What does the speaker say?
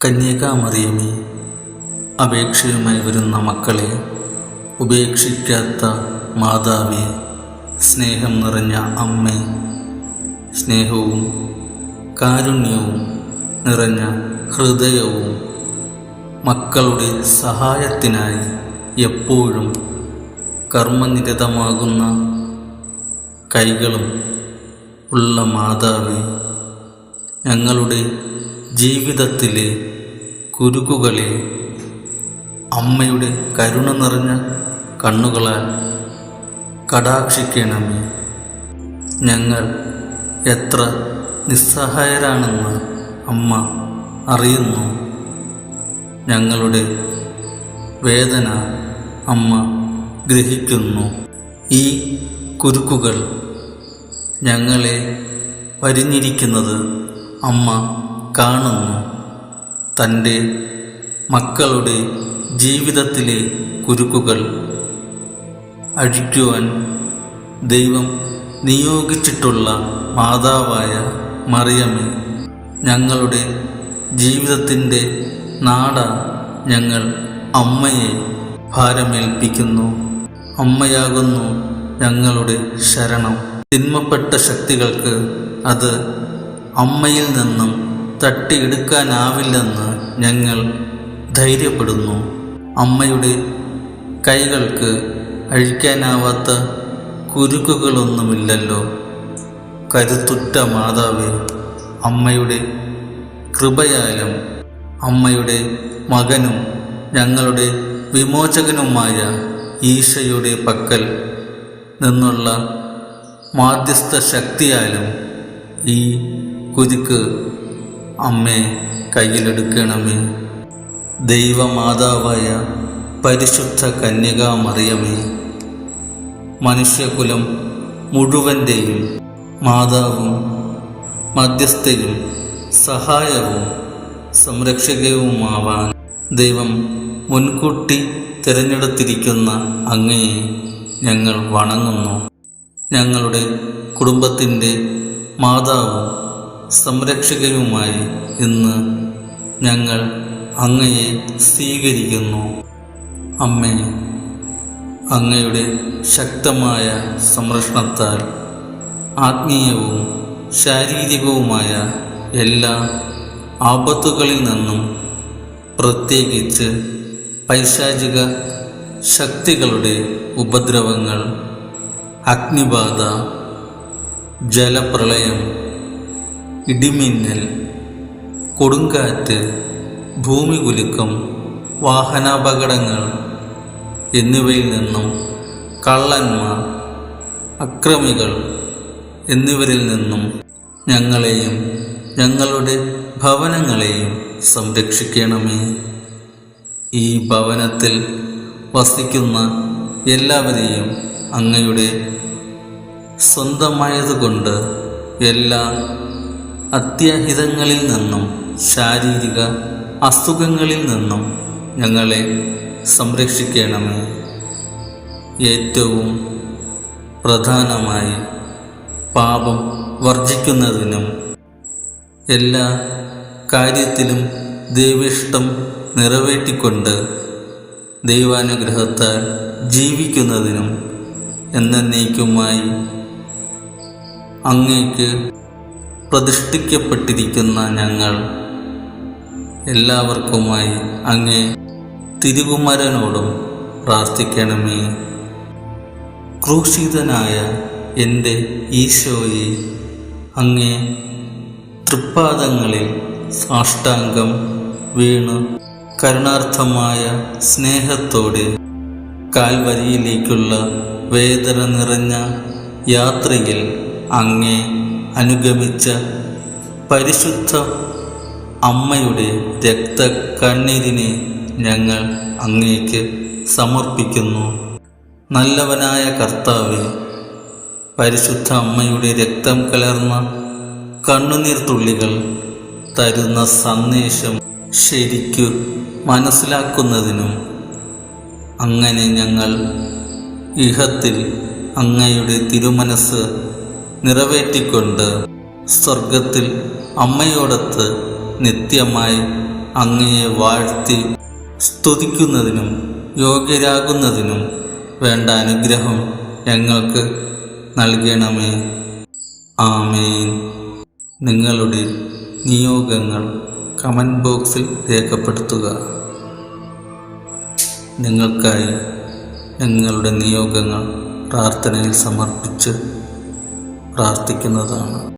കന്യകാമറിയമേ അപേക്ഷയുമായി വരുന്ന മക്കളെ ഉപേക്ഷിക്കാത്ത മാതാവേ സ്നേഹം നിറഞ്ഞ അമ്മ സ്നേഹവും കാരുണ്യവും നിറഞ്ഞ ഹൃദയവും മക്കളുടെ സഹായത്തിനായി എപ്പോഴും കർമ്മനിരതമാകുന്ന കൈകളും ഉള്ള മാതാവേ ഞങ്ങളുടെ ജീവിതത്തിലെ കുരുക്കുകളെ അമ്മയുടെ കരുണ നിറഞ്ഞ കണ്ണുകളാൽ കടാക്ഷിക്കണമേ. ഞങ്ങൾ എത്ര നിസ്സഹായരാണെന്ന് അമ്മ അറിയുന്നു. ഞങ്ങളുടെ വേദന അമ്മ ഗ്രഹിക്കുന്നു. ഈ കുരുക്കുകൾ ഞങ്ങളെ വരിഞ്ഞിരിക്കുന്നത് അമ്മ കാണുന്നു. തന്റെ മക്കളുടെ ജീവിതത്തിലെ കുരുക്കുകൾ അഴിക്കുവാൻ ദൈവം നിയോഗിച്ചിട്ടുള്ള മാതാവായ മറിയമേ ഞങ്ങളുടെ ജീവിതത്തിന്റെ നാട ഞങ്ങൾ അമ്മയെ ഭാരമേൽപ്പിക്കുന്നു. അമ്മയാകുന്നു ഞങ്ങളുടെ ശരണം. തിന്മപ്പെട്ട ശക്തികൾക്ക് അത് അമ്മയിൽ നിന്നും തട്ടിയെടുക്കാനാവില്ലെന്ന് ഞങ്ങൾ ധൈര്യപ്പെടുന്നു. അമ്മയുടെ കൈകൾക്ക് അഴിക്കാനാവാത്ത കുരുക്കുകളൊന്നുമില്ലല്ലോ. കരുത്തുറ്റ മാതാവേ അമ്മയുടെ കൃപയാലും അമ്മയുടെ മകനും ഞങ്ങളുടെ വിമോചകനുമായ ഈശയുടെ പക്കൽ നിന്നുള്ള മാധ്യസ്ഥ ശക്തിയാലും ഈ കുരുക്ക് അമ്മേ കയ്യിലെടുക്കണമേ. ദൈവമാതാവായ പരിശുദ്ധ കന്യകാമറിയമേ മനുഷ്യകുലം മുഴുവന്റെയും മാതാവും മധ്യസ്ഥയും സഹായവും സംരക്ഷകവുമാവാൻ ദൈവം മുൻകൂട്ടി തിരഞ്ഞെടുത്തിരിക്കുന്ന അങ്ങയെ ഞങ്ങൾ വണങ്ങുന്നു. ഞങ്ങളുടെ കുടുംബത്തിന്റെ മാതാവും സംരക്ഷകയുമായി ഇന്ന് ഞങ്ങൾ അങ്ങയെ സ്വീകരിക്കുന്നു. അമ്മേ അങ്ങയുടെ ശക്തമായ സംരക്ഷണത്താൽ ആത്മീയവും ശാരീരികവുമായ എല്ലാ ആപത്തുകളിൽ നിന്നും പ്രത്യേകിച്ച് പൈശാചിക ശക്തികളുടെ ഉപദ്രവങ്ങൾ അഗ്നിബാധ ജലപ്രളയം ഇടിമിന്നൽ കൊടുങ്കാറ്റ് ഭൂമി കുലുക്കം വാഹനാപകടങ്ങൾ എന്നിവയിൽ നിന്നും കള്ളന്മാർ അക്രമികൾ എന്നിവരിൽ നിന്നും ഞങ്ങളെയും ഞങ്ങളുടെ ഭവനങ്ങളെയും സംരക്ഷിക്കണമേ. ഈ ഭവനത്തിൽ വസിക്കുന്ന എല്ലാവരെയും അങ്ങയുടെ സ്വന്തമായതുകൊണ്ട് എല്ലാ അത്യാഹിതങ്ങളിൽ നിന്നും ശാരീരിക അസുഖങ്ങളിൽ നിന്നും ഞങ്ങളെ സംരക്ഷിക്കണമേ. ഏറ്റവും പ്രധാനമായി പാപം വർജിക്കുന്നതിനും എല്ലാ കാര്യത്തിലും ദൈവിഷ്ടം നിറവേറ്റിക്കൊണ്ട് ദൈവാനുഗ്രഹത്താൽ ജീവിക്കുന്നതിനും എന്നേക്കുമായി അങ്ങേക്ക് പ്രതിഷ്ഠിക്കപ്പെട്ടിരിക്കുന്ന ഞങ്ങൾ എല്ലാവർക്കുമായി അങ്ങേ തിരുകുമരനോടും പ്രാർത്ഥിക്കണമേ. ക്രൂശിതനായ എന്റെ ഈശോയെ അങ്ങേ തൃപ്പാദങ്ങളിൽ സാഷ്ടാംഗം വീണ്. കരുണാർത്ഥമായ സ്നേഹത്തോടെ കാൽവരിയിലേക്കുള്ള വേദന നിറഞ്ഞ യാത്രയിൽ അങ്ങേ അനുഗമിച്ച പരിശുദ്ധ അമ്മയുടെ രക്ത കണ്ണീരിനെ ഞങ്ങൾ അങ്ങേക്ക് സമർപ്പിക്കുന്നു. നല്ലവനായ കർത്താവെ പരിശുദ്ധ അമ്മയുടെ രക്തം കലർന്ന കണ്ണുനീർ തുള്ളികൾ തരുന്ന സന്ദേശം ശരിക്കു മനസ്സിലാക്കുന്നതിനും അങ്ങനെ ഞങ്ങൾ ഇഹത്തിൽ അങ്ങയുടെ തിരുമനസ് നിറവേറ്റിക്കൊണ്ട് സ്വർഗത്തിൽ അമ്മയോടൊത്ത് നിത്യമായി അങ്ങയെ വാഴ്ത്തി സ്തുതിക്കുന്നതിനും യോഗ്യരാകുന്നതിനും വേണ്ട അനുഗ്രഹം ഞങ്ങൾക്ക് നൽകണമേ. ആമേൻ. നിങ്ങളുടെ നിയോഗങ്ങൾ കമന്റ് ബോക്സിൽ രേഖപ്പെടുത്തുക. നിങ്ങൾക്കായി നിങ്ങളുടെ നിയോഗങ്ങൾ പ്രാർത്ഥനയിൽ സമർപ്പിച്ച് പ്രാർത്ഥിക്കുന്നതാണ്.